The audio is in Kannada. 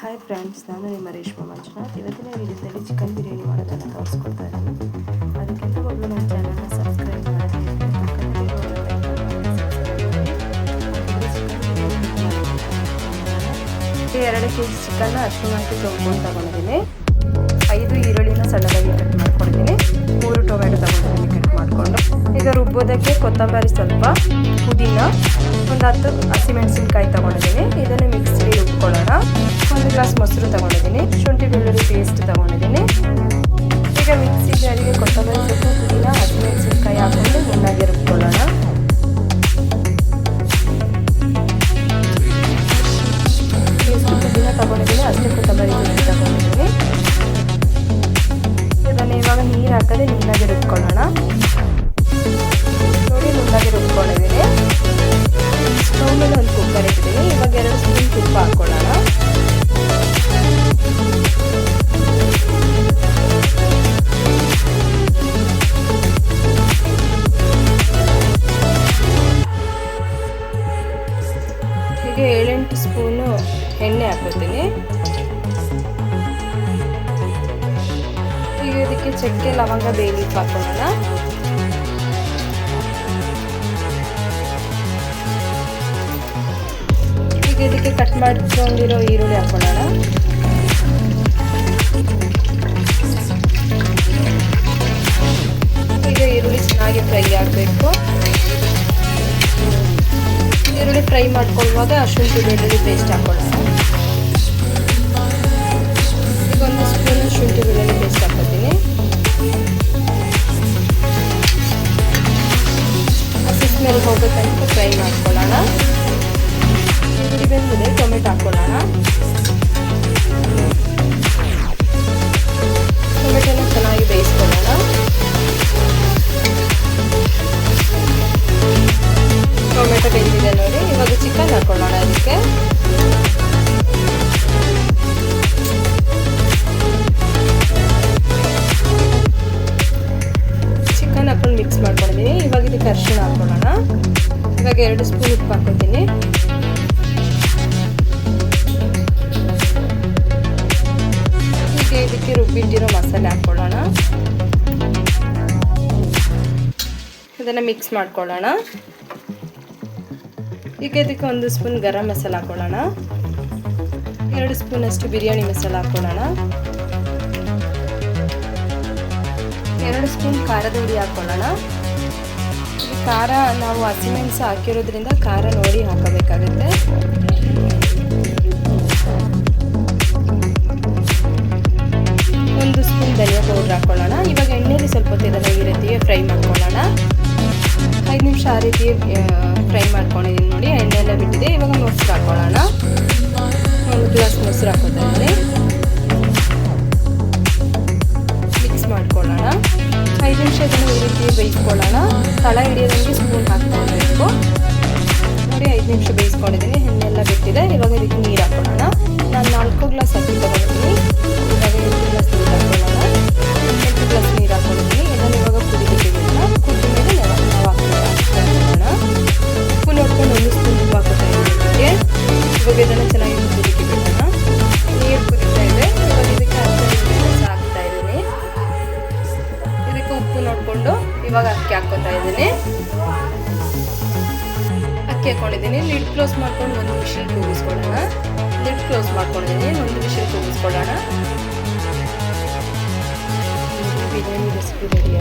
ಹಾಯ್ ಫ್ರೆಂಡ್ಸ್ ನಾನು ನಿಮ್ಮ ರೇಷ್ಮಾ ಮಂಜುನಾಥ್. ಇವತ್ತಿನ ವಿಡಿಯೋದಲ್ಲಿ ಚಿಕನ್ ಬಿರಿಯಾನಿ ಮಾಡೋದನ್ನು ತೋರಿಸ್ಕೊಡ್ತಾ ಇದ್ದೀನಿ. ಅದಕ್ಕಿಂತ ಮೊದಲು ನನ್ನ ಚಾನಲ್ನ ಸಬ್ಸ್ಕ್ರೈಬ್ ಮಾಡಿ ಎರಡು ಕೆ ಜಿ ಚಿಕನ್ನ ಹಾಕಿ ತೊಗೊಂಡು ತಗೊಂಡಿದ್ದೀನಿ. ಐದು ಈರುಳ್ಳಿನ ಸಣ್ಣದಾಗಿ ಕಟ್ ಮಾಡ್ಕೊಂಡಿದ್ದೀನಿ. ಮೂರು ಟೊಮೆಟೊ ತಗೊಂಡಿದ್ದೀನಿ ಕಟ್ ಮಾಡಿಕೊಂಡು. ಈಗ ರುಬ್ಬೋದಕ್ಕೆ ಕೊತ್ತಂಬರಿ ಸ್ವಲ್ಪ, ಪುದೀನ ಒಂದು ಹತ್ತು ಹಸಿಮೆಣಸಿನ್ಕಾಯಿ ತಗೊಂಡಿದ್ದೀನಿ. ಇದನ್ನು ಮಿಕ್ಸಿಗೆ ರುಬ್ಕೊಳ್ಳೋಣ ಒಂದು ಗ್ಲಾಸ್ ಮೊಸರು ತಗೊಂಡಿದ್ದೀನಿ. ಶುಂಠಿ ಬೆಳ್ಳುಳ್ಳಿ ಪೇಸ್ಟ್ ತೊಗೊಂಡಿದ್ದೀನಿ. ಈಗ ಮಿಕ್ಸಿ ಜಾರಿಗೆ ಕೊತ್ತಂಬರಿ ಸೊಪ್ಪು, ಪುದೀನ ಹಸಿಮೆಣಸಿನ್ಕಾಯಿ ಹಾಕೊಂಡು ಚೆನ್ನಾಗಿ ರುಬ್ಕೊಳ್ಳೋಣ. ಎಷ್ಟು ಪುದೀನ ತಗೊಂಡಿದ್ದೀನಿ. ಅಷ್ಟೇ ಕೊತ್ತಂಬರಿ ಸೊಪ್ಪು ತಗೊಂಡಿದ್ದೀನಿ. ಇದನ್ನು ಇವಾಗ ನೀರು ಹಾಕದೆ ನೀರಾಗಿ ರುಬ್ಕೊಳ್ಳೋಣ. ಎಣ್ಣೆ ಹಾಕೋತೀನಿ ಈಗ ಇದಕ್ಕೆ ಚಕ್ಕೆ, ಲವಂಗ ಬೇಲಿ ಹಾಕೋಣ. ಈಗ ಇದಕ್ಕೆ ಕಟ್ ಮಾಡ್ಕೊಂಡಿರೋ ಈರುಳ್ಳಿ ಹಾಕೊಳ್ಳೋಣ ಈಗ ಈರುಳ್ಳಿ ಚೆನ್ನಾಗಿ ಫ್ರೈ ಆಗಬೇಕು. ಈರುಳ್ಳಿ ಫ್ರೈ ಮಾಡ್ಕೊಳ್ಳುವಾಗ ಶುಂಠಿ ಬೆಳ್ಳುಳ್ಳಿ ಪೇಸ್ಟ್ ಹಾಕೊಳ್ಳೋಣ. ಶುಂಠಿ ಬೆಳ್ಳುಳ್ಳಿ ಪೇಸ್ಟ್ ಹಾಕೋತೀನಿ ಅರಿಶಿಣ ಹಾಕೊಳ್ಳೋಣ. ಇವಾಗ ಎರಡು ಸ್ಪೂನ್ ಉಪ್ಪು ಹಾಕೊತೀನಿ ಈಗ ಇದಕ್ಕೆ ರುಬ್ಬಿಟ್ಟಿರೋ ಮಸಾಲೆ ಹಾಕೊಳ್ಳೋಣ. ಇದನ್ನು ಮಿಕ್ಸ್ ಮಾಡ್ಕೊಳ್ಳೋಣ. ಈಗ ಇದಕ್ಕೆ ಒಂದು ಸ್ಪೂನ್ ಗರಂ ಮಸಾಲ ಹಾಕೊಳ್ಳೋಣ. ಎರಡು ಸ್ಪೂನ್ ಅಷ್ಟು ಬಿರಿಯಾನಿ ಮಸಾಲ ಹಾಕೊಳ್ಳೋಣ. ಎರಡು ಸ್ಪೂನ್ ಖಾರದ ಹುಡಿ ಹಾಕೊಳ್ಳೋಣ. ಖಾರ ನಾವು ಹಸಿಮೆಣಸು ಹಾಕಿರೋದ್ರಿಂದ ಖಾರ ನೋಡಿ ಹಾಕಬೇಕಾಗುತ್ತೆ. ಒಂದು ಸ್ಪೂನ್ ಧನಿಯಾ ಪೌಡ್ರ್ ಹಾಕೊಳ್ಳೋಣ. ಇವಾಗ ಎಣ್ಣೆಯಲ್ಲಿ ಸ್ವಲ್ಪ ಹೊತ್ತು ಈ ರೀತಿ ಫ್ರೈ ಮಾಡ್ಕೊಳ್ಳೋಣ. ಐದು ನಿಮಿಷ ಆ ರೀತಿ ಫ್ರೈ ಮಾಡ್ಕೊಂಡಿದ್ದೀನಿ ನೋಡಿ ಎಣ್ಣೆ ಬಿಟ್ಟಿದೆ. ಇವಾಗ ಮೊಸರು ಹಾಕೊಳ್ಳೋಣ. ಒಂದು ಗ್ಲಾಸ್ ಮೊಸರು ಹಾಕೋತಾ ತಳ ಹಿಡಿಯೋದಕ್ಕೆ ಸ್ಪೂನ್ ಹಾಕ್ಕೊಳ್ಬೇಕು ನೋಡಿ ಐದು ನಿಮಿಷ ಬೇಯಿಸ್ಕೊಂಡಿದ್ದೀನಿ ಎಣ್ಣೆಲ್ಲ ಬಿಟ್ಟಿದೆ. ಇವಾಗ ಇದಕ್ಕೆ ನೀರು ಹಾಕೊಳ್ಳೋಣ. ನಾನು ನಾಲ್ಕು ಗ್ಲಾಸ್ ಅಕ್ಕಿ ತಗೊಂಡಿದ್ದೀನಿ. ಇದ್ದೀನಿ ಅಕ್ಕಿ ಹಾಕೊಂಡಿದ್ದೀನಿ. ಲಿಡ್ ಕ್ಲೋಸ್ ಮಾಡ್ಕೊಂಡು ಒಂದು ಮಿಷಿನ್ ಕೂಗಿಸ್ಕೊಳ್ಳೋಣ. ಲಿಡ್ ಕ್ಲೋಸ್ ಮಾಡ್ಕೊಂಡಿದ್ದೀನಿ. ಒಂದು ಮಿಷಿನ್ ಕೂಗಿಸ್ಕೊಳ್ಳೋಣ. Biryani recipe ready